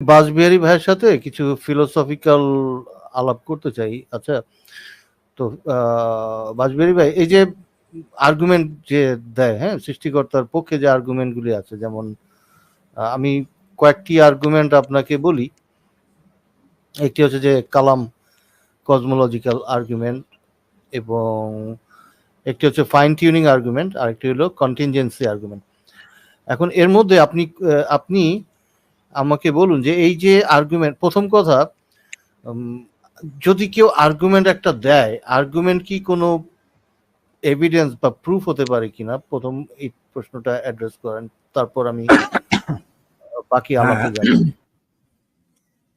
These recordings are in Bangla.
বাজবিহারী ভাইয়ের সাথে কিছু ফিলোসফিক্যাল আলাপ করতে চাই। আচ্ছা তো বাজবিহারী ভাই, এই যে আর্গুমেন্ট যে দেয় হ্যাঁ সৃষ্টিকর্তার পক্ষে যে আর্গুমেন্টগুলি আছে, যেমন আমি কয়েকটি আর্গুমেন্ট আপনাকে বলি। একটি হচ্ছে যে কালাম কসমোলজিক্যাল আর্গুমেন্ট এবং একটি হচ্ছে ফাইন টিউনিং আর্গুমেন্ট আর একটি হলো কন্টিনজেন্সি আর্গুমেন্ট এখন এর মধ্যে আপনি আপনি আমাকে বলুন যে এই যে আর্গুমেন্ট প্রথম কথা যদি কেউ আর্গুমেন্ট একটা দেয় আর্গুমেন্ট কি কোনো এভিডেন্স বা প্রুফ হতে পারে কিনা? প্রথম এই প্রশ্নটা অ্যাড্রেস করেন তারপর আমি বাকি আমাকে জানি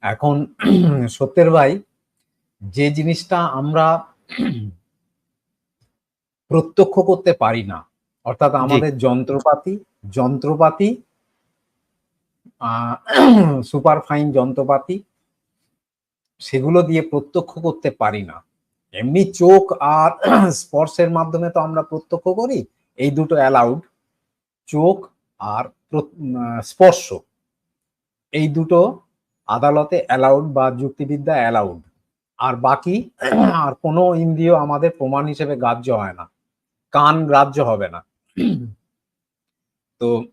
এখন সত্যের ভাই যে জিনিসটা আমরা প্রত্যক্ষ করতে পারি না অর্থাৎ আমাদের যন্ত্রপাতি যন্ত্রপাতি সুপার ফাইন যন্ত্রপাতি, সেগুলো দিয়ে প্রত্যক্ষ করতে পারি না। এমনি চোখ আর স্পর্শের মাধ্যমে তো আমরা প্রত্যক্ষ করি, এই দুটো অ্যালাউড চোখ আর প্র- স্পর্শ। এই দুটো আদালতে অ্যালাউড বা যুক্তিবিদ্যা অ্যালাউড আর বাকি আর কোনো ইন্দ্রিয় আমাদের প্রমাণ হিসেবে গ্রাহ্য হয় না, কান গ্রাহ্য হবে না। তো,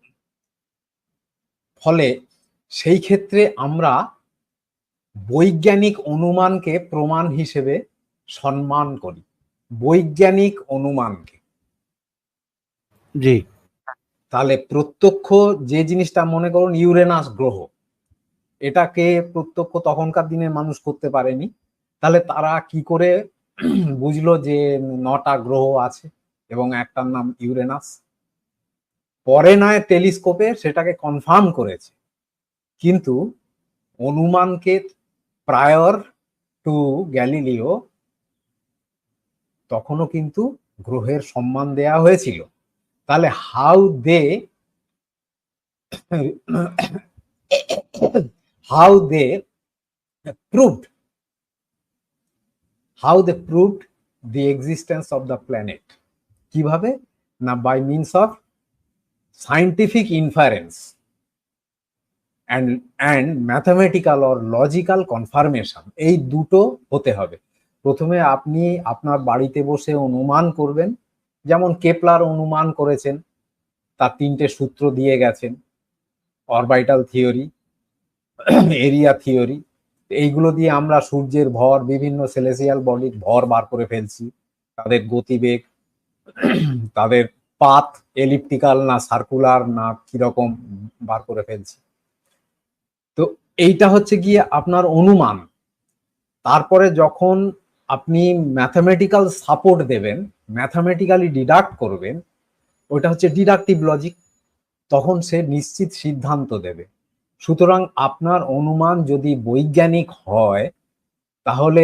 ফলে সেই ক্ষেত্রে আমরা বৈজ্ঞানিক অনুমানকে প্রমাণ হিসেবে সম্মান করি। বৈজ্ঞানিক অনুমানকে। জি। তাহলে প্রত্যক্ষ যে জিনিসটা মনে করুন ইউরেনাস গ্রহ এটাকে প্রত্যক্ষ তখনকার দিনে মানুষ করতে পারেনি। তাহলে তারা কি করে বুঝলো যে নটা গ্রহ আছে এবং একটার নাম ইউরেনাস? পরে নয় টেলিস্কোপে সেটাকে কনফার্ম করেছে। কিন্তু অনুমানকে প্রায়র টু গ্যালিলিও তখনও কিন্তু গ্রহের সম্মান দেয়া হয়েছিল। তাহলে how they how they proved, how they proved the existence of the planet কীভাবে? না by means of scientific inference and and mathematical or logical confirmation এই দুটো হতে হবে। প্রথমে আপনি আপনার বাড়িতে বসে অনুমান করবেন, যেমন কেপলার অনুমান করেছেন, তার তিনটে সূত্র দিয়ে গেছেন অরবাইটাল থিওরি এরিয়া থিওরি এইগুলো দিয়ে আমরা সূর্যের ভর, বিভিন্ন সেলেসিয়াল বডির ভর বার করে ফেলছি, তাদের গতিবেগ, তাদের পাথ এলিপ্টিক্যাল না সার্কুলার না কীরকম বার করে ফেলছি। তো এইটা হচ্ছে গিয়ে আপনার অনুমান। তারপরে যখন আপনি ম্যাথামেটিক্যাল সাপোর্ট দেবেন ম্যাথামেটিক্যালি ডিডাক্ট করবেন ওটা হচ্ছে ডিডাক্টিভ লজিক তখন সে নিশ্চিত সিদ্ধান্ত দেবে। সুতরাং আপনার অনুমান যদি বৈজ্ঞানিক হয়, তাহলে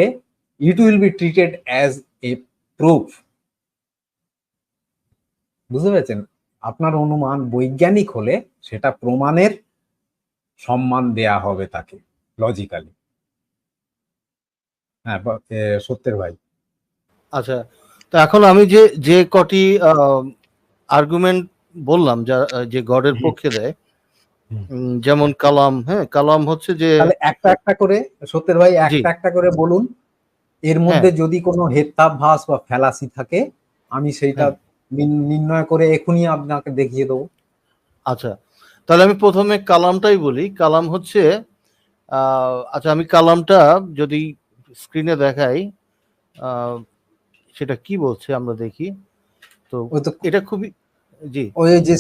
it will be treated as a proof বুঝতে পেরেছেন? আপনার অনুমান বৈজ্ঞানিক হলে সেটা প্রমাণের সম্মান দেয়া হবে তাকে লজিক্যালি হ্যাঁ সত্যের ভাই। আচ্ছা তো এখন আমি যে যে কটি আর্গুমেন্ট বললাম যা যে গডের পক্ষে দেয় যেমন কালাম হ্যাঁ কালাম হচ্ছে যে একটা একটা করে সত্যের ভাই একটা একটা করে বলুন। এর মধ্যে যদি কোনো হেত্যাভাস বা ফ্যালাসি থাকে আমি সেইটা নির- নির্ণয় করে এখনই আপনাকে দেখিয়ে দেবো। আচ্ছা তাহলে আমি প্রথমে কালামটাই বলি। কালাম হচ্ছে আচ্ছা আমি কালামটা যদি স্ক্রিনে দেখাই সেটা কি বলছে আমরা দেখি। তো এটা খুবই জি। ওই যে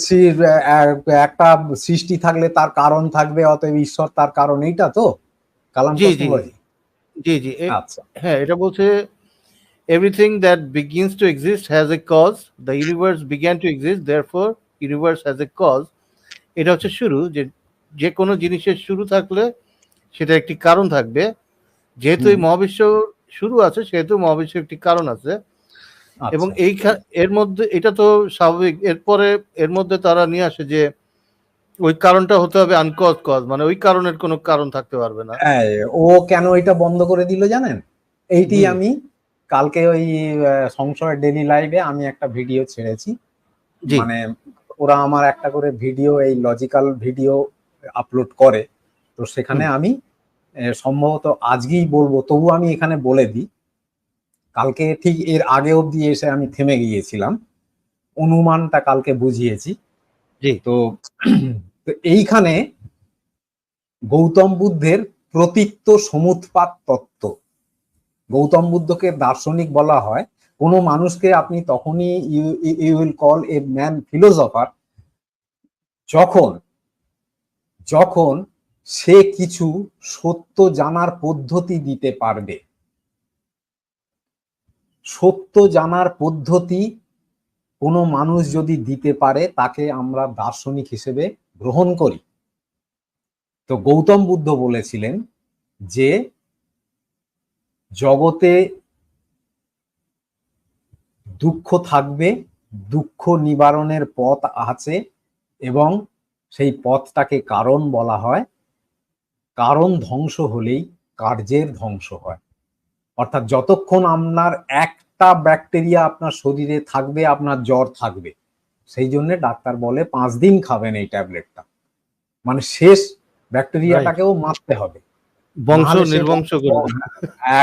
একটা সৃষ্টি থাকলে তার কারণ থাকবে অতএব ঈশ্বর তার কারণ এইটা তো? কালাম জি, জি। জি জি আচ্ছা। হ্যাঁ এটা বলছে everything that begins to exist has a cause the universe began to exist therefore universe has a cause এটা হচ্ছে শুরু যে যে কোনো জিনিসের শুরু থাকলে সেটা একটি কারণ থাকবে। যেহেতু এই মহাবিশ্ব শুরু আছে সেহেতু মহাবিশ্বের একটি কারণ আছে। এবং আচ্ছা। এই এর মধ্যে এটা তো স্বাভাবিক এরপরে এর মধ্যে তারা নিয়ে আসে যে ওই কারণটা হতে হবে আনকজ কজ মানে ওই কারণের কোনো কারণ থাকতে পারবে না। হ্যাঁ, ও কেন এটা বন্ধ করে দিল জানেন? এইটি আমি কালকে ওই সংশয় ডেলি লাইভে আমি একটা ভিডিও ছেড়েছি। মানে ওরা আমার একটা করে ভিডিও এই লজিক্যাল ভিডিও আপলোড করে। তো সেখানে আমি সম্ভবত আজকেই বলব তবু আমি এখানে বলে দিই কালকে ঠিক এর আগে অবধি এসে আমি থেমে গিয়েছিলাম। অনুমানটা কালকে বুঝিয়েছি। জি। তো তো এইখানে গৌতম বুদ্ধের প্রতীক্ত সমুৎপাত তত্ত্ব। গৌতম বুদ্ধকে দার্শনিক বলা হয়। কোনো মানুষকে আপনি তখনই you will call a man philosopher যখন যখন সে কিছু সত্য জানার পদ্ধতি দিতে পারবে। সত্য জানার পদ্ধতি কোনো মানুষ যদি দিতে পারে, তাকে আমরা দার্শনিক হিসেবে গ্রহণ করি। তো গৌতম বুদ্ধ বলেছিলেন যে, জগতে দুঃখ থাকবে দুঃখ নিবারণের পথ আছে এবং সেই পথটাকে কারণ বলা হয়। কারণ ধ্বংস হলেই কার্যের ধ্বংস হয়। অর্থাৎ যতক্ষণ আপনার একটা ব্যাকটেরিয়া আপনার শরীরে থাকবে আপনার জ্বর থাকবে সেই জন্য ডাক্তার বলে পাঁচ দিন খাবেন এই ট্যাবলেটটা। মানে শেষ ব্যাকটেরিয়াটাকেও মারতে হবে। বংশ নির্বংশ করে।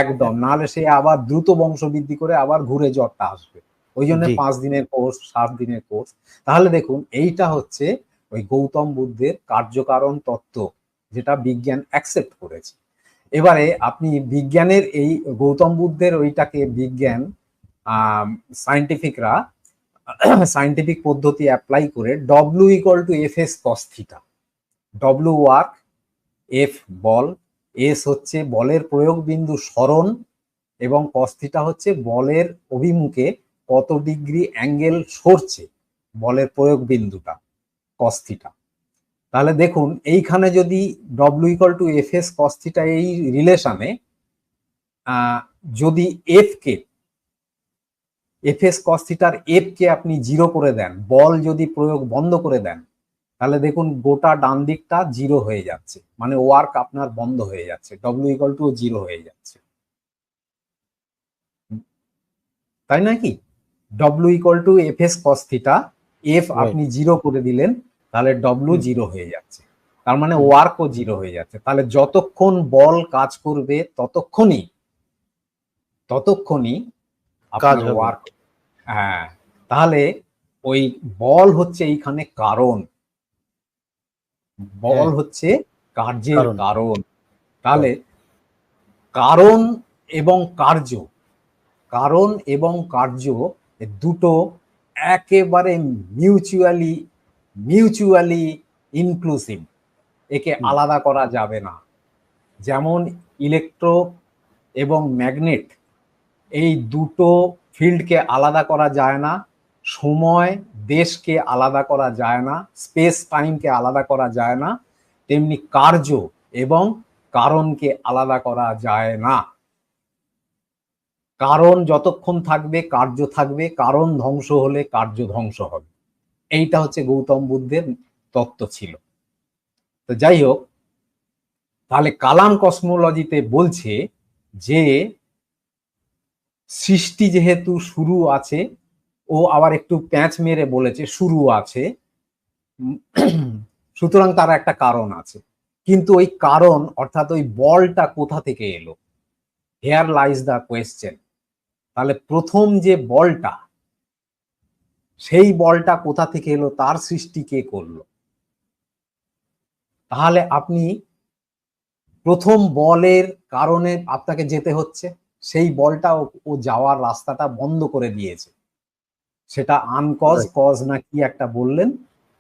একদম নাহলে সে আবার দ্রুত বংশ বৃদ্ধি করে আবার ঘুরে জ্বরটা আসবে। ওই জন্য পাঁচ দিনের কোর্স সাত দিনের কোর্স। তাহলে দেখুন এইটা হচ্ছে ওই গৌতম বুদ্ধের কার্যকারণ তত্ত্ব যেটা বিজ্ঞান অ্যাকসেপ্ট করেছে। এবারে আপনি বিজ্ঞানের এই গৌতম বুদ্ধের ওইটাকে বিজ্ঞান সায়েন্টিফিকরা সায়েন্টিফিক পদ্ধতি অ্যাপ্লাই করে W equal to F S cos theta W work F ball S হচ্ছে বলের প্রয়োগ বিন্দু স্মরণ এবং কস্থিটা হচ্ছে বলের অভিমুখে কত ডিগ্রি অ্যাঙ্গেল সরছে বলের প্রয়োগ বিন্দুটা কস্থিটা তাহলে দেখুন, এইখানে যদি W equal to F S cos theta এই রিলেশনে যদি এফ কে এফ এস কস্থিটার এফ কে আপনি জিরো করে দেন, বল যদি প্রয়োগ বন্ধ করে দেন তাহলে দেখুন গোটা ডান দিকটা জিরো হয়ে যাচ্ছে। মানে ওয়ার্ক আপনার বন্ধ হয়ে যাচ্ছে। ডব্লিউ ইকাল টু জিরো হয়ে যাচ্ছে। তাই নাকি W equal to F S cos theta F আপনি জিরো করে দিলেন তাহলে ডব্লিউ জিরো হয়ে যাচ্ছে। তার মানে ওয়ার্কও জিরো হয়ে যাচ্ছে। তাহলে যতক্ষণ বল কাজ করবে ততক্ষণই ততক্ষণই কাজ ওয়ার্ক হ্যাঁ তাহলে ওই বল হচ্ছে এইখানে কারণ। বল হ্যাঁ। হচ্ছে কার্যের কারণ। কারণ। তাহলে কারণ এবং কার্য কারণ এবং কার্য দুটো একেবারে মিউচুয়ালি মিউচুয়ালি ইনক্লুসিভ একে আলাদা করা যাবে না। যেমন ইলেকট্রো এবং ম্যাগনেট এই দুটো ফিল্ডকে আলাদা করা যায় না। সময় দেশকে আলাদা করা যায় না স্পেস টাইমকে আলাদা করা যায় না, তেমনি কার্য এবং কারণকে আলাদা করা যায় না। কারণ যতক্ষণ থাকবে, কার্য থাকবে, কারণ ধ্বংস হলে কার্য ধ্বংস হবে। এইটা হচ্ছে গৌতম বুদ্ধের তত্ত্ব ছিল। তো যাই হোক, তাহলে কালাম কসমোলজিতে বলছে যে সৃষ্টি যেহেতু শুরু আছে ও আবার একটু প্যাঁচ মেরে বলেছে, শুরু আছে। সুতরাং তার একটা কারণ আছে। কিন্তু ওই কারণ, অর্থাৎ ওই বলটা কোথা থেকে এলো? হেয়ার লাইজ দ্য কোয়েশ্চেন তাহলে প্রথম যে বলটা, সেই বলটা কোথা থেকে এলো? তার সৃষ্টি কে করল? তাহলে আপনি প্রথম বলের কারণে আপনাকে যেতে হচ্ছে। সেই বলটা ও- যাওয়ার রাস্তাটা বন্ধ করে দিয়েছে। সেটা আনকজ কজ না কি একটা বললেন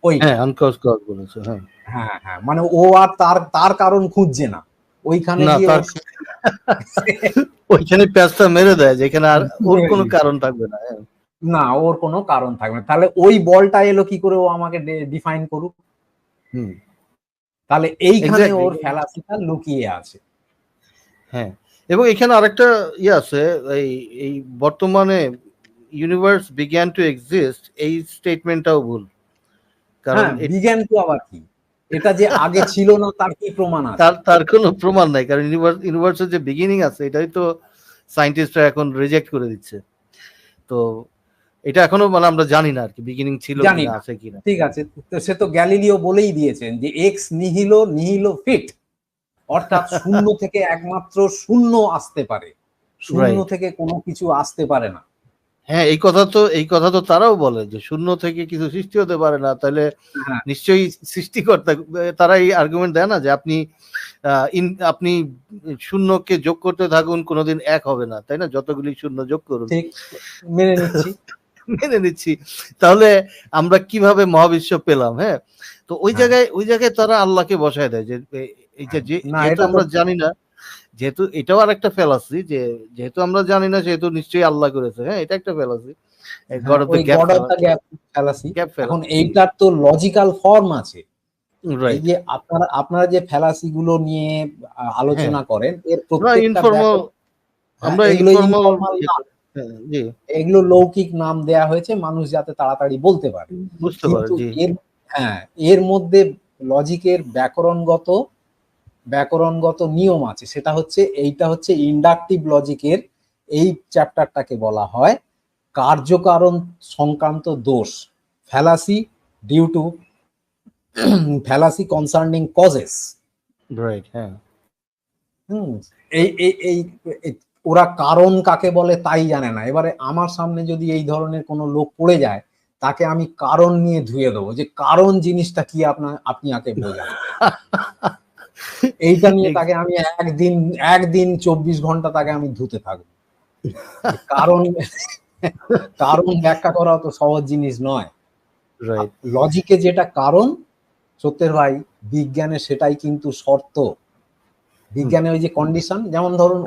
ওই হ্যাঁ আনকজ কজ বলেছে হ্যাঁ। হ্যাঁ হ্যাঁ মানে ও আর তার তার কারণ খুঁজছে না। ওইখানে ওইখানে প্যাঁচটা মেরে দেয় যেখানে আর ওর কোনো কারণ থাকবে না হ্যাঁ। না ওর কোনো কারণ থাকবে না। তাহলে ওই বলটা এলো কি করে ও আমাকে ডিফাইন করুক? হুম। তাহলে এইখানে ওর ফ্যালাসিটা লুকিয়ে আছে। হ্যাঁ। এবং এখানে আরেকটা ইয়ে আছে এই এই বর্তমানে ইউনিভার্স বিজ্ঞান টু এক্সিস্ট এই স্টেটমেন্টটাও ভুল। কারণ হ্যাঁ বিজ্ঞান তো আবার কি? এটা যে আগে ছিল না তার কি প্রমাণ আছে? তার তার কোনো প্রমাণ নাই কারণ ইউনিভার্স ইউনিভার্সের যে বিগিনিং আছে এটাই তো সায়েন্টিস্টরা এখন রিজেক্ট করে দিচ্ছে। তো এটা এখনও মানে আমরা জানি না আর কি বিগিনিং ছিল জানি না। আছে কিনা। ঠিক আছে তো সে তো গ্যালিলিও বলেই দিয়েছেন যে এক্স নিহিলো নিহিলো ফিট অর্থাৎ শূন্য থেকে একমাত্র শূন্য আসতে পারে। শূন্য থেকে কোনো কিছু আসতে পারে না। হ্যাঁ এই কথা তো এই কথা তো তারাও বলে যে শূন্য থেকে কিছু সৃষ্টি হতে পারে না তাহলে হ্যাঁ। নিশ্চয়ই সৃষ্টিকর্তা তারা এই আর্গুমেন্ট দেয় না যে আপনি আপনি শূন্যকে যোগ করতে থাকুন কোনোদিন এক হবে না তাই না? যতগুলি শূন্য যোগ করুন। মেনে নিচ্ছি। মেনে নিচ্ছি। তাহলে আমরা কীভাবে মহাবিশ্ব পেলাম হ্যাঁ? তো ওই হ্যাঁ। জায়গায় ওই জায়গায় তারা আল্লাহকে বসায় দেয় যে এইটা যে আমরা জানি না যেহেতু এটাও আর একটা ফেলাসি যে যেহেতু আমরা জানি না সেহেতু নিশ্চয়ই আল্লাহ করেছে। হ্যাঁ এটা একটা ফেলাসি গ্যাপ এখন এইটার তো লজিক্যাল ফর্ম আছে। যে আপনারা আপনারা যে ফ্যালাসি গুলো নিয়ে আলোচনা করেন এর আমরা হ্যাঁ, এগুলো লৌকিক নাম দেয়া হয়েছে মানুষ যাতে তাড়াতাড়ি বলতে পারে। বুঝতে পারে হ্যাঁ এর মধ্যে লজিকের ব্যাকরণগত ব্যাকরণগত নিয়ম আছে। সেটা হচ্ছে এইটা হচ্ছে ইন্ডাকটিভ লজিকের এই চ্যাপ্টারটাকে বলা হয় কার্যকারণ সংক্রান্ত দোষ fallacy due to fallacy concerning causes right হ্যাঁ। হুম এই এই ওরা কারণ কাকে বলে তাই জানে না। এবারে আমার সামনে যদি এই ধরনের কোনো লোক পড়ে যায় তাকে আমি কারণ নিয়ে ধুয়ে দেবো। যে কারণ জিনিসটা কি আপনার আপনি আগে বোঝান এইটা নিয়ে তাকে আমি একদিন একদিন চব্বিশ ঘণ্টা তাকে আমি ধুতে থাকব। কারণ কারণ ব্যাখ্যা করা তো সহজ জিনিস নয়। লজিকে যেটা কারণ সত্যের ভাই বিজ্ঞানে সেটাই কিন্তু শর্ত। বিজ্ঞানে ওই যে কন্ডিশন যেমন ধরুন.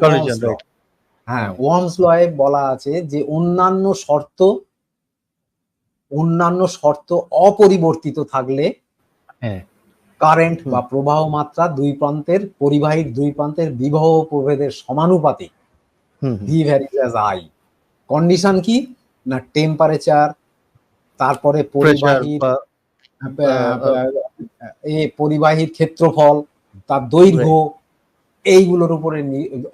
হ্যাঁ ওয়ামস লয়ে বলা আছে যে অন্যান্য শর্ত অন্যান্য শর্ত অপরিবর্তিত থাকলে হ্যাঁ। কারেন্ট বা প্রবাহ মাত্রা দুই প্রান্তের পরিবাহীর দুই প্রান্তের বিবাহ প্রভেদের সমানুপাতিক। V varies as I condition কি? না টেম্পারেচার তারপরে পরিবাহীর এ পরিবাহীর ক্ষেত্রফল তার দৈর্ঘ্য এইগুলোর উপরে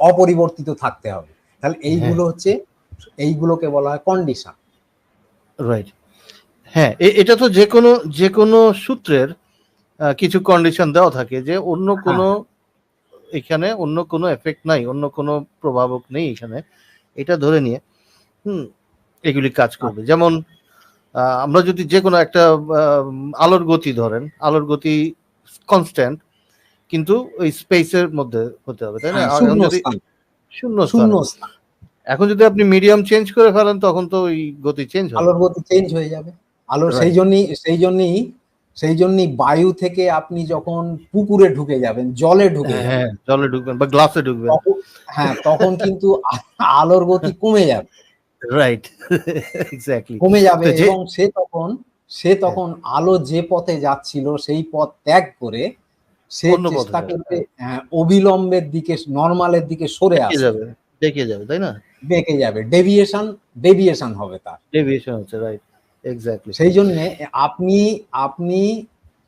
অপরিবর্তিত থাকতে হবে। তাহলে এইগুলো হচ্ছে এইগুলোকে বলা হয় কন্ডিশন রাইট হ্যাঁ এটা তো যে কোনো যে কোনো সূত্রের কিছু কন্ডিশন দেওয়া থাকে যে অন্য কোনো এখানে অন্য কোনো এফেক্ট নাই অন্য কোনো প্রভাবক নেই এখানে। এটা ধরে নিয়ে হুম এগুলি কাজ করবে। যেমন আহ, আমরা যদি যে কোনো একটা আলোর গতি ধরেন আলোর গতি কনস্ট্যান্ট কিন্তু ওই স্পেসের মধ্যে হতে হবে তাই না? শূন্য যদি শূন্য শূন্য এখন যদি আপনি মিডিয়াম চেঞ্জ করে ফেলেন তখন তো ওই গতি চেঞ্জ আলোর গতি চেঞ্জ হয়ে যাবে। আলোর সেই জন্যই সেই জন্যই সেই জন্যই বায়ু থেকে আপনি যখন পুকুরে ঢুকে যাবেন জলে ঢুকে হ্যাঁ জলে ঢুকবেন বা গ্লাসে ঢুকবেন। হ্যাঁ তখন কিন্তু আলোর গতি কমে যাবে। রাইট এক্স্যাক্টলি কমে যাবে এবং সে তখন সে তখন আলো যে পথে যাচ্ছিল সেই পথ ত্যাগ করে সে চেষ্টা। করবে হ্যাঁ, অবিলম্বের দিকে নর্মালের দিকে সরে আসবে যাবে দেখে যাবে তাই না? দেখে যাবে। ডেভিয়েশন ডেভিয়েশন হবে তার। ডেভিয়েশন হচ্ছে রাইট এক্স্যাক্টলি সেই জন্য আপনি আপনি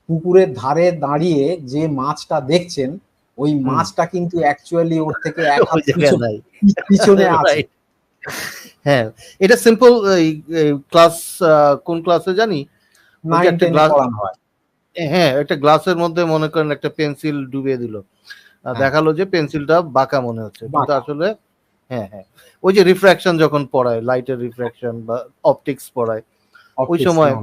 পুকুরের ধারে দাঁড়িয়ে যে মাছটা দেখছেন ওই মাছটা কিন্তু অ্যাকচুয়ালি ওর থেকে এক হাত পিছনে- আছে। হ্যাঁ এটা সিম্পল ক্লাস কোন ক্লাসে জানি? হয়। হ্যাঁ। একটা গ্লাসের মধ্যে মনে করেন একটা পেন্সিল ডুবিয়ে দিল। হ্যাঁ। দেখাল যে পেন্সিলটা বাঁকা মনে হচ্ছে। কিন্তু আসলে হ্যাঁ হ্যাঁ। ওই যে রিফ্র্যাকশন যখন পড়ায় লাইটের রিফ্র্যাকশন বা অপটিক্স পড়ায় ওই সময়-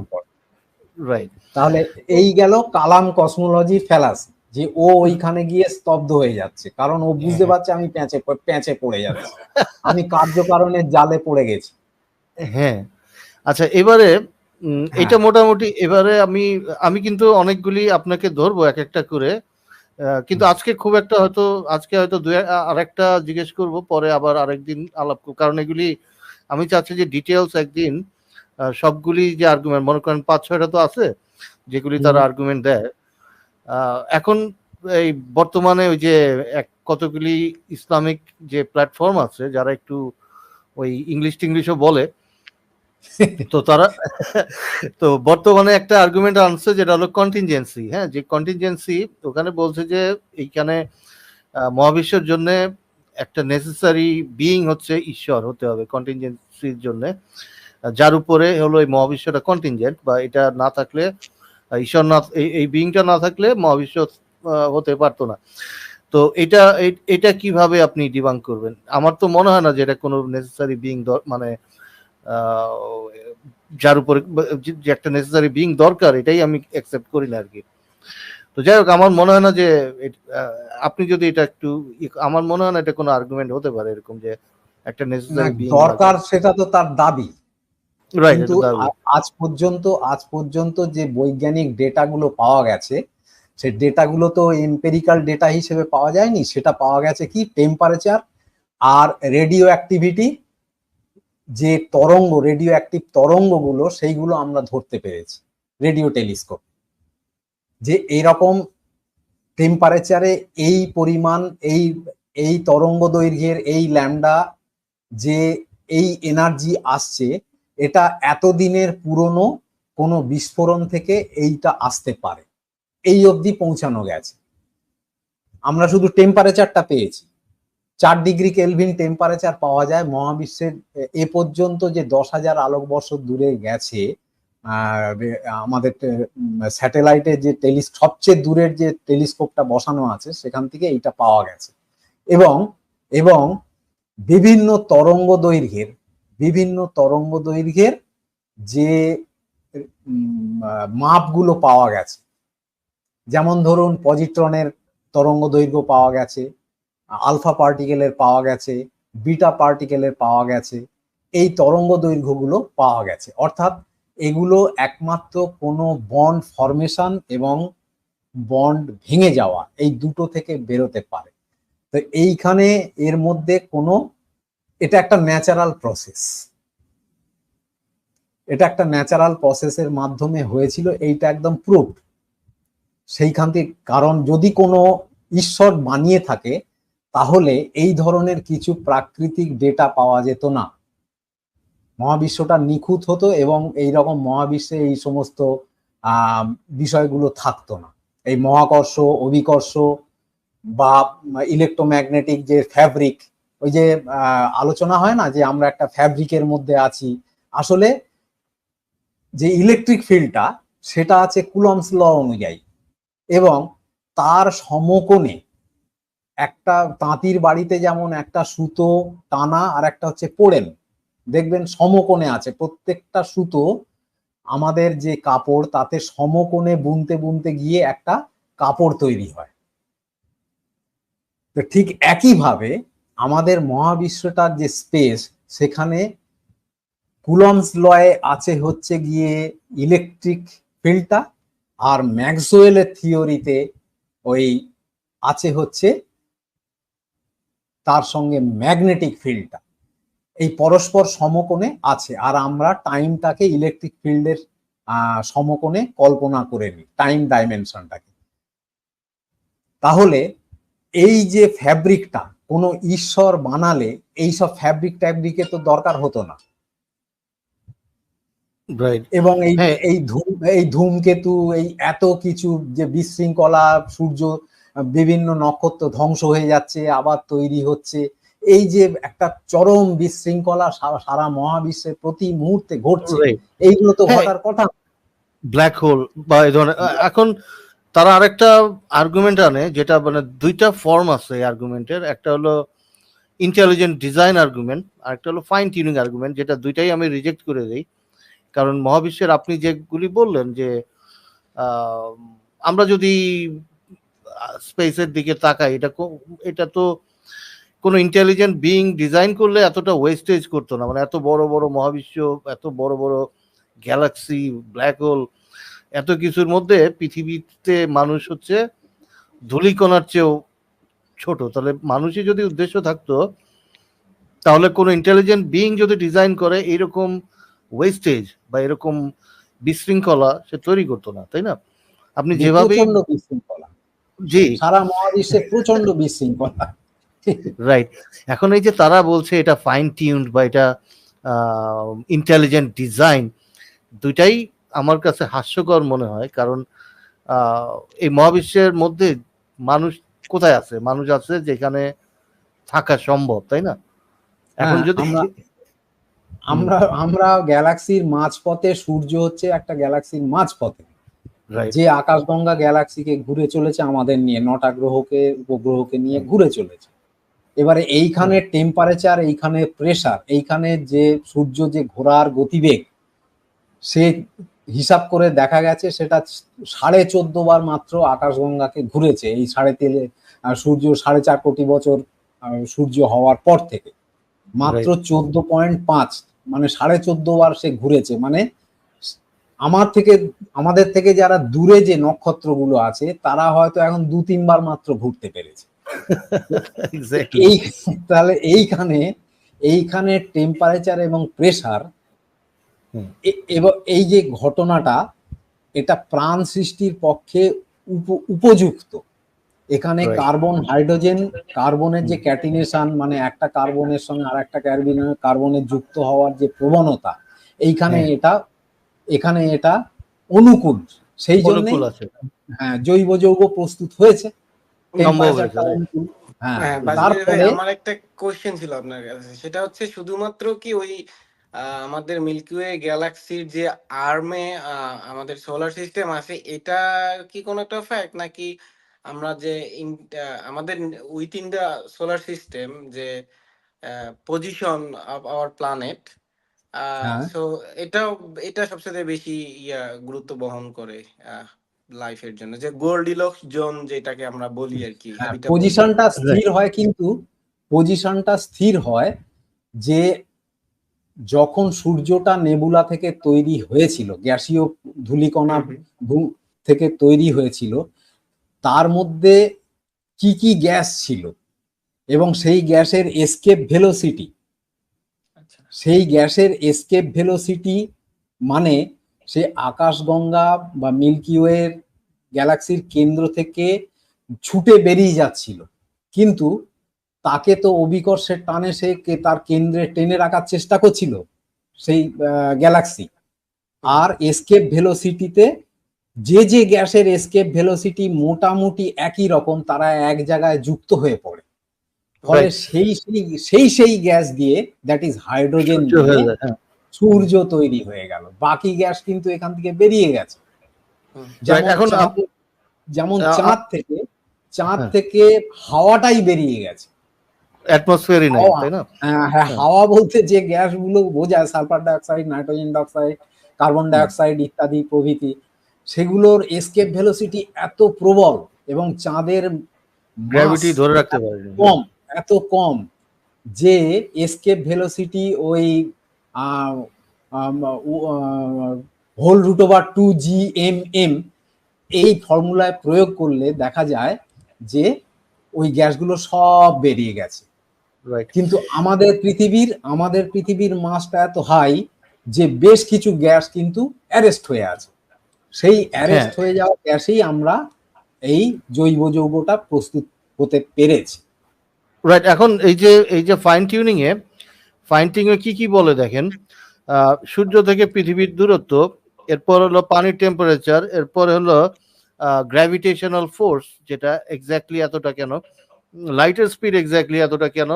রাইট তাহলে এই গেল কালাম কসমোলজি ফেলাস যে ও ওইখানে গিয়ে স্তব্ধ হয়ে যাচ্ছে। কারণ ও বুঝতে হ্যাঁ। পারছে আমি প্যাঁচে প্যাঁচে পড়ে যাচ্ছি। আমি কার্যকারণের জালে পড়ে গেছি। হ্যাঁ। আচ্ছা এবারে হ্যাঁ। এটা মোটামুটি এবারে আমি আমি কিন্তু অনেকগুলি আপনাকে ধরবো এক একটা করে। কিন্তু আজকে খুব একটা হয়তো আজকে হয়তো দু আরেকটা জিজ্ঞেস করব পরে আবার আরেকদিন আলাপ করব। কারণ এগুলি আমি চাচ্ছি যে ডিটেলস একদিন সবগুলি যে আর্গুমেন্ট মনে করেন পাঁচ ছয়টা তো আছে যেগুলি তারা আর্গুমেন্ট দেয়। এখন এই বর্তমানে ওই যে এক কতগুলি ইসলামিক যে প্ল্যাটফর্ম আছে যারা একটু ওই ইংলিশ টিংলিশও বলে তো তারা তো বর্তমানে একটা আর্গুমেন্ট আনছে যেটা হলো কন্টিনজেন্সি হ্যাঁ? যে কন্টিনজেন্সি ওখানে বলছে যে এইখানে মহাবিশ্বের জন্য একটা নেসেসারি বিইং হচ্ছে ঈশ্বর হতে হবে কন্টিনজেন্সির জন্য। যার উপরে হলো এই মহাবিশ্বটা কন্টিনজেন্ট বা এটা না থাকলে ঈশ্বর না এই বিইংটা না থাকলে মহাবিশ্ব হতে পারতো না। তো এটা এটা কীভাবে আপনি ডিবাং করবেন? আমার তো মনে হয় না যে এটা কোনো নেসেসারি বিং মানে যার উপরে যে- একটা নেসেসারি বিং দরকার এটাই আমি অ্যাকসেপ্ট করি না আর কি তো যাই হোক আমার মনে হয় না যে আপনি যদি এটা একটু আমার মনে হয় না এটা কোনো আর্গুমেন্ট হতে পারে এরকম যে একটা নেসেসারি বিং দরকার সেটা তো তার দাবি। কিন্তু আজ পর্যন্ত আজ পর্যন্ত যে বৈজ্ঞানিক ডেটাগুলো পাওয়া গেছে সেই ডেটাগুলো তো এম্পেরিক্যাল ডেটা হিসেবে পাওয়া যায়নি সেটা পাওয়া গেছে কি? টেম্পারেচার আর রেডিও অ্যাক্টিভিটি যে তরঙ্গ রেডিও অ্যাক্টিভ তরঙ্গগুলো সেইগুলো আমরা ধরতে পেরেছি রেডিও টেলিস্কোপ যে এরকম টেম্পারেচারে এই পরিমাণ এই এই তরঙ্গ দৈর্ঘ্যের এই ল্যামডা যে এই এনার্জি আসছে এটা এতদিনের পুরনো, কোনো বিস্ফোরণ থেকে এইটা আসতে পারে। এই অবধি পৌঁছানো গেছে। আমরা শুধু টেম্পারেচারটা পেয়েছি। চার ডিগ্রি কেলভিন টেম্পারেচার পাওয়া যায় মহাবিশ্বের, এ- পর্যন্ত যে দশ হাজার আলোকবর্ষ দূরে গেছে আমাদের স্যাটেলাইটের যে টেলিস সবচেয়ে দূরের যে টেলিস্কোপটা বসানো আছে, সেখান থেকে এইটা পাওয়া গেছে। এবং এবং বিভিন্ন তরঙ্গ দৈর্ঘ্যের বিভিন্ন তরঙ্গ দৈর্ঘ্যের যে মাপগুলো পাওয়া গেছে। যেমন ধরুন পজিট্রনের তরঙ্গ দৈর্ঘ্য পাওয়া গেছে, আলফা পার্টিকেলের পাওয়া গেছে, বিটা পার্টিকেলের পাওয়া গেছে, এই তরঙ্গ দৈর্ঘ্যগুলো পাওয়া গেছে। অর্থাৎ এগুলো একমাত্র কোনো বন্ড ফরমেশন এবং বন্ড ভেঙে যাওয়া, এই দুটো থেকে বেরোতে পারে। তো এইখানে এর মধ্যে কোনো এটা একটা ন্যাচারাল প্রসেস এটা একটা ন্যাচারাল প্রসেসের মাধ্যমে হয়েছিল, এইটা একদম প্রুফ সেইখান থেকে, কারণ যদি কোনো ঈশ্বর বানিয়ে থাকে, তাহলে এই ধরনের কিছু প্রাকৃতিক ডেটা পাওয়া যেত না। মহাবিশ্বটা নিখুঁত হতো এবং এই রকম মহাবিশ্বে এই সমস্ত বিষয়গুলো থাকতো না। এই মহাকর্ষ, অভিকর্ষ বা ইলেকট্রোম্যাগনেটিক যে ফ্যাব্রিক ওই যে আলোচনা হয় না যে আমরা একটা ফ্যাব্রিকের মধ্যে আছি। আসলে যে ইলেকট্রিক ফিল্ডটা সেটা আছে কুলমস ল অনুযায়ী এবং তার সমকোণে একটা তাঁতির বাড়িতে যেমন একটা সুতো টানা আর একটা হচ্ছে পোড়েন, দেখবেন সমকোণে আছে। প্রত্যেকটা সুতো আমাদের যে কাপড়, তাতে সমকোণে বুনতে বুনতে গিয়ে একটা কাপড় তৈরি হয়। তো ঠিক একইভাবে আমাদের মহাবিশ্বটার যে স্পেস, সেখানে কুলমস লয়ে আছে হচ্ছে গিয়ে ইলেকট্রিক ফিল্ডটা, আর ম্যাক্সওয়েলের থিওরিতে ওই আছে হচ্ছে তার সঙ্গে ম্যাগনেটিক ফিল্ডটা। এই পরস্পর সমকোণে আছে, আর আমরা টাইমটাকে ইলেকট্রিক ফিল্ডের সমকোণে কল্পনা করে নিই, টাইম ডাইমেনশনটাকে। তাহলে এই যে ফ্যাব্রিকটা কোনো ঈশ্বর বানালে এই সব ফ্যাব্রিক ট্যাব্রিকের তো দরকার হতো না এবং এই হ্যাঁ। এই ধূম এই ধূমকেতু এই এত কিছু যে বিশৃঙ্খলা সূর্য বিভিন্ন নক্ষত্র ধ্বংস হয়ে যাচ্ছে আবার তৈরি হচ্ছে এই যে একটা চরম বিশৃঙ্খলা সারা- সারা মহাবিশ্বের প্রতি মুহূর্তে ঘটছে এইগুলো তো হ্যাঁ। ঘটার কথা ব্ল্যাক হোল বা এই ধরনের এখন তারা আরেকটা আর্গুমেন্ট আনে, যেটা মানে দুইটা ফর্ম আছে এই আর্গুমেন্টের একটা হলো ইন্টেলিজেন্ট ডিজাইন আর্গুমেন্ট আর একটা হলো ফাইন টিউনিং আর্গুমেন্ট যেটা দুইটাই আমি রিজেক্ট করে দিই। কারণ মহাবিশ্বের আপনি যেগুলি বললেন যে আমরা যদি স্পেসের দিকে তাকাই, এটা এটা তো কোনো ইন্টেলিজেন্ট বিং ডিজাইন করলে এতটা ওয়েস্টেজ করতো না। মানে এত বড় বড় মহাবিশ্ব, এত বড় বড় গ্যালাক্সি ব্ল্যাক হোল এত কিছুর মধ্যে পৃথিবীতে মানুষ হচ্ছে ধূলিকণার চেয়েও ছোট। তাহলে মানুষই যদি উদ্দেশ্য থাকতো তাহলে কোনো ইন্টেলিজেন্ট বিং যদি ডিজাইন করে এরকম ওয়েস্টেজ বা এরকম বিশৃঙ্খলা সে তৈরি করতো না তাই না? আপনি যেভাবে জি। সারা মহাবিশ্বে প্রচণ্ড বিশৃঙ্খলা। রাইট এখন এই যে তারা বলছে এটা ফাইন টিউনড বা এটা ইন্টেলিজেন্ট ডিজাইন দুইটাই আমার কাছে হাস্যকর মনে হয় কারণ এই মহাবিশ্বের মধ্যে মানুষ কোথায় আছে? মানুষ আছে যেখানে থাকা সম্ভব তাই না? এখন হ্যাঁ, যদি আমরা আমরা গ্যালাক্সির মাঝপথে সূর্য হচ্ছে একটা গ্যালাক্সির মাঝপথে। যে আকাশগঙ্গা গ্যালাক্সিকে ঘুরে চলেছে আমাদের নিয়ে নটা গ্রহকে উপগ্রহকে নিয়ে ঘুরে চলেছে। এবারে এইখানে টেম্পারেচার এইখানে প্রেসার এইখানে যে সূর্য যে ঘোরার গতিবেগ সে হিসাব করে দেখা গেছে সেটা সাড়ে চোদ্দ বার মাত্র আকাশগঙ্গাকে ঘুরেছে। এই সাড়ে আহ, সূর্য সাড়ে চার কোটি বছর সূর্য হওয়ার পর থেকে। মাত্র চোদ্দ পয়েন্ট পাঁচ মানে সাড়ে চোদ্দ বার সে ঘুরেছে। মানে আমার থেকে আমাদের থেকে যারা দূরে যে নক্ষত্রগুলো আছে তারা হয়তো এখন দু তিনবার মাত্র ঘুরতে পেরেছে। এই তাহলে এইখানে এইখানে টেম্পারেচার এবং প্রেসার এই যে ঘটনাটা এটা প্রাণ সৃষ্টির পক্ষে উপযুক্ত। এখানে কার্বন হাইড্রোজেন কার্বনের যে ক্যাটিনেশন মানে একটা কার্বনের সঙ্গে আর একটা কার্বনের যুক্ত হওয়ার যে প্রবণতা এইখানে হ্যাঁ। এটা এখানে এটা অনুকূল। সেই জন্য হ্যাঁ জৈব যৌগ প্রস্তুত হয়েছে। হ্যাঁ হ্যাঁ আমার একটা কোশ্চেন ছিল আপনার কাছে। সেটা হচ্ছে শুধুমাত্র কি ওই আমাদের মিল্কি ওয়ে গ্যালাক্সির যে আর্মে আমাদের সোলার সিস্টেম আছে এটা কি কোনো একটা ফ্যাক্ট নাকি আমরা যে আমাদের উইথিন দ্য সোলার সিস্টেম যে পজিশন অফ আওয়ার প্ল্যানেট হ্যাঁ। সো এটা এটা সবচেয়ে বেশি ইয়া গুরুত্ব বহন করে লাইফের জন্য। যে গোল্ডিলক্স জোন যেটাকে আমরা বলি আর কি পজিশনটা স্থির হয় কিন্তু পজিশনটা স্থির হয় যে যখন সূর্যটা নেবুলা থেকে তৈরি হয়েছিল গ্যাসীয় ধূলিকণা। থেকে তৈরি হয়েছিল তার মধ্যে কি কি গ্যাস ছিল? এবং সেই গ্যাসের এসকেপ ভেলোসিটি আচ্ছা। সেই গ্যাসের এসকেপ ভেলোসিটি মানে সে আকাশগঙ্গা বা মিল্কি ওয়ের গ্যালাক্সির কেন্দ্র থেকে ছুটে বেরিয়ে যাচ্ছিল। কিন্তু তাকে তো অভিকর্ষের টানে সে কে- তার কেন্দ্রে টেনে রাখার চেষ্টা করছিল সেই গ্যালাক্সি আর এসকেপ ভেলোসিটিতে যে যে গ্যাসের এসকেপ ভেলোসিটি মোটামুটি একই রকম তারা এক জায়গায় যুক্ত হয়ে পড়ে। ফলে সেই সেই সেই সেই গ্যাস দিয়ে দ্যাট ইজ হাইড্রোজেন সূর্য তৈরি হয়ে গেল। বাকি গ্যাস কিন্তু এখান থেকে বেরিয়ে গেছে। যেমন চাঁদ থেকে চাঁদ হ্যাঁ। থেকে হাওয়াটাই বেরিয়ে গেছে। অ্যাটমসফিয়ারই নাই। তাই না? হ্যাঁ, হ্যাঁ, হাওয়া বলতে যে গ্যাসগুলো বোঝায় sulphur dioxide nitrogen dioxide carbon dioxide ইত্যাদি প্রভৃতি সেগুলোর এসকেপ ভেলোসিটি এত প্রবল এবং চাঁদের গ্র্যাভিটি ধরে রাখতে পারেনি। কম এত কম যে এসকেপ ভেলোসিটি ওই whole root over two G M M এই ফর্মুলায় প্রয়োগ করলে দেখা যায় যে ওই গ্যাসগুলো সব বেরিয়ে গেছে। কিন্তু আমাদের পৃথিবীর আমাদের পৃথিবীর মাসটা এত হাই যে বেশ কিছু গ্যাস কিন্তু অ্যারেস্ট হয়ে আছে। সেই অ্যারেস্ট হয়ে। যাওয়া গ্যাসেই আমরা এই জৈব যৌগটা প্রস্তুত হতে পেরেছি। রাইট এখন এই যে এই যে ফাইন টিউনিং এ ফাইন টিউনিং এ কি কি বলে দেখেন? আহ, সূর্য থেকে পৃথিবীর দূরত্ব এরপর হলো পানির টেম্পারেচার এরপর হলো গ্র্যাভিটেশনাল ফোর্স যেটা এক্স্যাক্টলি এতটা কেন? লাইটের স্পিড এক্স্যাক্টলি এতটা কেন?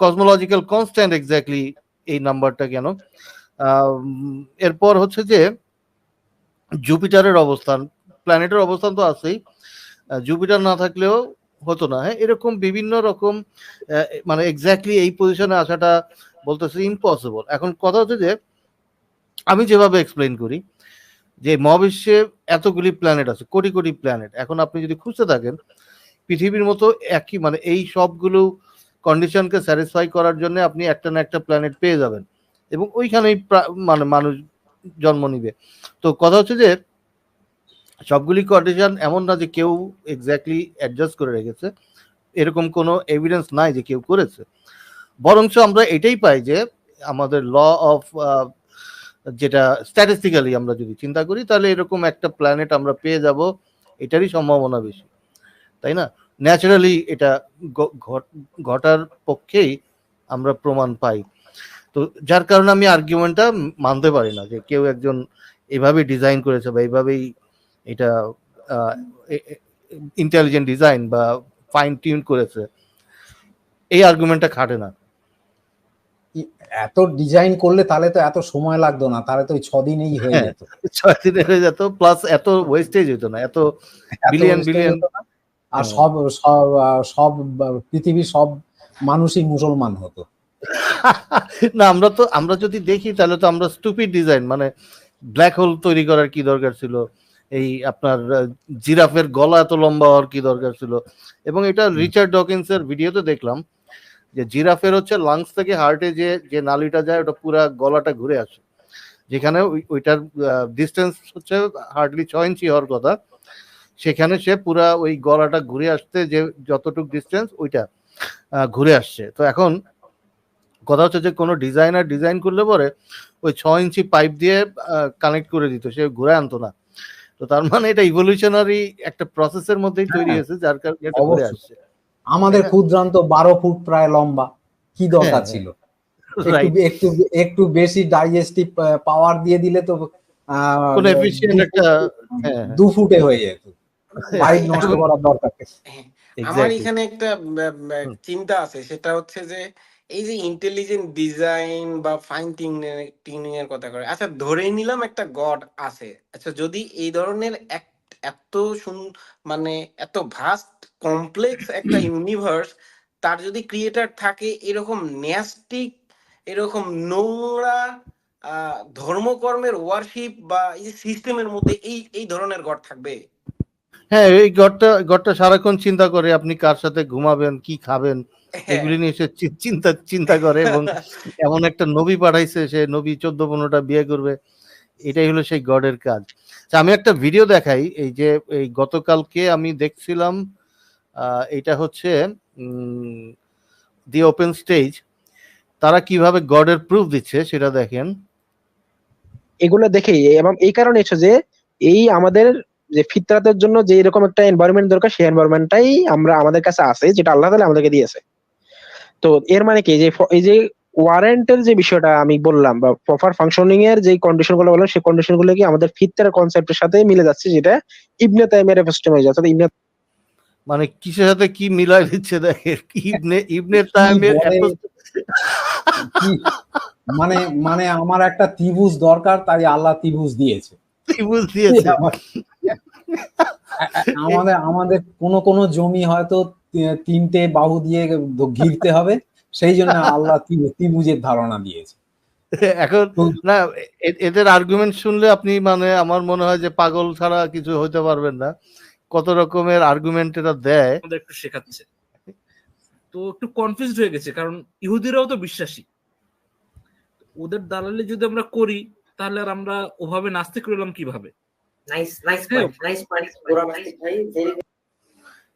কসমোলজিক্যাল কনস্ট্যান্ট এক্স্যাক্টলি এই নাম্বারটা কেন? এরপর হচ্ছে যে জুপিটারের অবস্থান প্ল্যানেটের অবস্থান তো আছেই। জুপিটার না থাকলেও হতো না হ্যাঁ? এরকম বিভিন্ন রকম মানে এক্স্যাক্টলি এই পজিশনে আসাটা বলতেছে ইম্পসিবল এখন কথা হচ্ছে যে, আমি যেভাবে এক্সপ্লেন করি, যে মহাবিশ্বে এতগুলি প্ল্যানেট আছে, কোটি কোটি প্ল্যানেট এখন আপনি যদি খুঁজতে থাকেন পৃথিবীর মতো একই মানে এই সবগুলো কন্ডিশনকে স্যাটিসফাই করার জন্য আপনি একটা না একটা প্ল্যানেট পেয়ে যাবেন। এবং ওইখানেই মানে মানুষ জন্ম নিবে। তো কথা হচ্ছে যে, সবগুলি কন্ডিশন এমন না যে কেউ এক্স্যাক্টলি অ্যাডজাস্ট করে রেখেছে। এরকম কোনো এভিডেন্স নাই যে কেউ করেছে। বরঞ্চ আমরা এটাই পাই যে, আমাদের ল অফ যেটা স্ট্যাটিস্টিক্যালি আমরা যদি চিন্তা করি, তাহলে এরকম একটা প্ল্যানেট আমরা পেয়ে যাব, এটারই সম্ভাবনা বেশি। তাই না? ন্যাচারালি এটা ঘটার পক্ষেই আমরা প্রমাণ পাই। তো যার কারণে আমি আর্গুমেন্টটা মানতে পারি না যে কেউ একজন এভাবে ডিজাইন করেছে বা এইভাবেই এটা ইন্টেলিজেন্ট ডিজাইন বা ফাইন টিউন করেছে এই আর্গুমেন্টটা খাটে না। এত ডিজাইন করলে তাহলে তো এত সময় লাগতো না তাহলে তো ওই ছ দিনেই হয়ে হ্যাঁ। যেত। ছয় দিনে হয়ে যেত প্লাস এত ওয়েস্টেজ হতো না এত এত Billion, আর হ্যাঁ। সব সব পৃথিবীর সব মানুষই মুসলমান হতো। না আমরা তো আমরা যদি দেখি তাহলে তো আমরা স্টুপিড ডিজাইন মানে ব্ল্যাক হোল তৈরি করার কি দরকার ছিল? এই আপনার জিরাফের গলা এত লম্বা হওয়ার কি দরকার ছিল? এবং এটা রিচার্ড ডকিন্সের ভিডিওতে দেখলাম যে জিরাফের হচ্ছে লাংস থেকে হার্টে যে যে নালিটা যায় ওটা পুরা গলাটা ঘুরে আসে। যেখানে ওই- ওইটার ডিস্টেন্স হচ্ছে হার্ডলি ছয় ইঞ্চি হওয়ার কথা। সেখানে সে পুরা ওই গলাটা ঘুরে আসতে যে যতটুকু ডিস্টেন্স ওইটা ঘুরে আসছে। তো এখন কথা হচ্ছে যে কোনো ডিজাইনার ডিজাইন করলে পরে ওই ছ ইঞ্চি পাইপ দিয়ে কানেক্ট করে দিত। সে ঘুরে আনতো না। তো তার মানে এটা ইভলিউশনারি একটা প্রসেসের মধ্যেই তৈরি হ্যাঁ, হয়েছে যার কারণে এটা ঘুরে আসছে। আমাদের। ক্ষুদ্রান্ত বারো ফুট প্রায় লম্বা। কি দরকার হ্যাঁ, ছিল? একটু একটু বেশি ডাইজেস্টিভ পাওয়ার দিয়ে দিলে তো আহ, কোন এফিশিয়েন্ট একটা হ্যাঁ। দু ফুটে হয়ে যেত। পাইপ নষ্ট করার দরকার। আমার এখানে একটা চিন্তা আছে সেটা হচ্ছে যে এই যে ইন্টেলিজেন্ট ডিজাইন বা ফাইন টিউনিং এর কথা করে আচ্ছা ধরে নিলাম একটা গড আছে আচ্ছা যদি এই ধরনের এত মানে এত ভাস্ট কমপ্লেক্স একটা ইউনিভার্স তার যদি ক্রিয়েটার থাকে এরকম ন্যাস্টিক এরকম নোংরা ধর্মকর্মের ওয়ারশিপ বা এই যে সিস্টেমের মধ্যে এই এই ধরনের গড থাকবে? হ্যাঁ এই ঘরটা ঘরটা সারাক্ষণ চিন্তা করে আপনি কার সাথে ঘুমাবেন কি খাবেন হ্যাঁ। এগুলি নিয়ে সে চি- চিন্তা চিন্তা করে এবং এমন একটা নবী পাঠাইছে সে নবী চোদ্দ পনেরোটা বিয়ে করবে এটাই হলো সেই গডের কাজ আচ্ছা, আমি একটা ভিডিও দেখাই এই যে এই গতকালকে আমি দেখছিলাম আহ, এটা হচ্ছে দি ওপেন স্টেজ তারা কীভাবে গডের প্রুফ দিচ্ছে সেটা দেখেন এগুলো দেখেই এবং এই কারণে এসে যে এই আমাদের যে ফিতরাতের জন্য যে এরকম একটা এনভায়রনমেন্ট দরকার সেই এনভায়রনমেন্টটাই আমরা আমাদের কাছে আছে যেটা আল্লাহ তাআলা আমাদেরকে দিয়েছে। তো এর মানে কি? যে এই যে ওয়ারেন্টের যে বিষয়টা আমি বললাম বা প্রপার ফাংশনিং এর যে কন্ডিশনগুলো বললাম সেই কন্ডিশনগুলো কি আমাদের ফিতরার কনসেপ্টের সাথে মিলে যাচ্ছে যেটা ইবনে তাইমের এপিস্টেমে যাচ্ছে। অর্থাৎ ইবনে মানে কিসের সাথে কি মিলাই দিচ্ছে দেখেন? ইবনে ইবনে তাইমের মানে মানে আমার একটা ত্রিভুজ দরকার তাই আল্লাহ ত্রিভুজ দিয়েছে। ত্রিভুজ দিয়েছে। আমার- আমাদের আমাদের কোন কোন জমি হয়তো তিনটে বাহু দিয়ে ঘিরতে হবে সেই জন্য আল্লাহ ত্রি- ত্রিভুজের ধারণা দিয়েছে। এখন না এদের আর্গুমেন্ট শুনলে আপনি মানে আমার মনে হয় যে পাগল ছাড়া কিছু হইতে পারবেন না। কত রকমের আর্গুমেন্ট এরা দেয়। একটু শেখাচ্ছে। তো একটু কনফিউজড হয়ে গেছে কারণ ইহুদিরাও তো বিশ্বাসী। ওদের দালালি যদি আমরা করি তাহলে আর আমরা ওভাবে নাস্তিক রইলাম কীভাবে?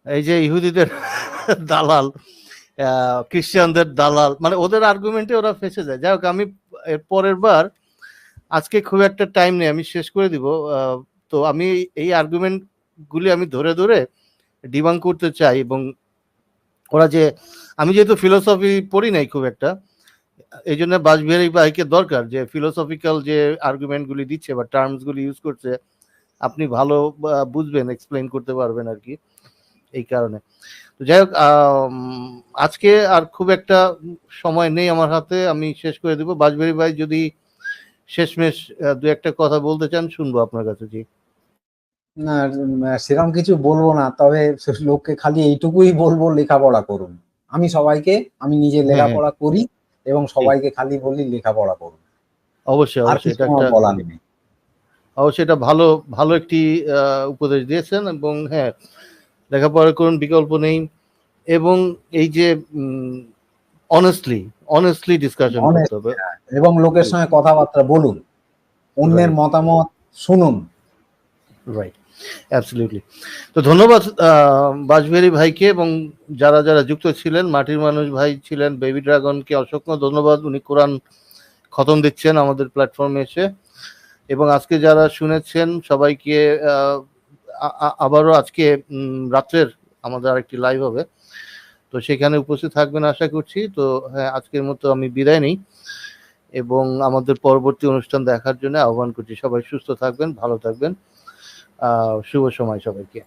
এই যে ইহুদিদের দালাল খ্রিস্টানদের দালাল মানে ওদের আর্গুমেন্টে ওরা ফেসে যায়। যাই হোক আমি এর পরের বার আজকে খুব একটা টাইম নেই আমি শেষ করে দিব। তো আমি এই আর্গুমেন্ট গুলি আমি ধরে ধরে ডিবাং করতে চাই এবং ওরা যে আমি যেহেতু ফিলোসফি পড়ি নাই খুব একটা এই জন্য বাজবিহারী ভাইকে দরকার যে ফিলোসফিক্যাল যে আর্গুমেন্ট গুলি দিচ্ছে বা টার্মস গুলি ইউজ করছে আপনি ভালো বুঝবেন এক্সপ্লেন করতে পারবেন আর কি এই কারণে। তো যাই হোক আজকে আর খুব একটা সময় নেই আমার হাতে আমি শেষ করে দেবো। বাজবেরি ভাই যদি শেষমেশ দু একটা কথা বলতে চান শুনব আপনার কাছে জি না সেরকম কিছু বলব না তবে লোককে খালি এইটুকুই বলব লেখাপড়া করুন। আমি সবাইকে আমি নিজে হ্যাঁ, লেখাপড়া করি এবং সবাইকে খালি বলি লেখাপড়া করুন। অবশ্যই অবশ্যই এটা একটা বলার নেই। অবশ্যই এটা ভালো ভালো একটি উপদেশ দিয়েছেন এবং হ্যাঁ লেখাপড়া করুন বিকল্প নেই এবং এই যে অনেস্টলি অনেস্টলি ডিসকাশন করতে হবে। এবং লোকের সঙ্গে কথাবার্তা বলুন অন্যের মতামত শুনুন। রাইট অ্যাবসলিউটলি তো ধন্যবাদ বাজবেরি ভাইকে এবং যারা যারা যুক্ত ছিলেন মাটির মানুষ ভাই ছিলেন বেবি ড্রাগনকে অসংখ্য ধন্যবাদ। উনি কোরআন খতম দিচ্ছেন আমাদের প্ল্যাটফর্মে এসে। এবং আজকে যারা শুনেছেন সবাইকে আবারও আজকে রাত্রের আমাদের আরেকটি লাইভ হবে। তো সেখানে উপস্থিত থাকবেন আশা করছি। তো হ্যাঁ আজকের মতো আমি বিদায় নিই। এবং আমাদের পরবর্তী অনুষ্ঠান দেখার জন্য আহ্বান করছি। সবাই সুস্থ থাকবেন, ভালো থাকবেন। শুভ সময় সবাইকে।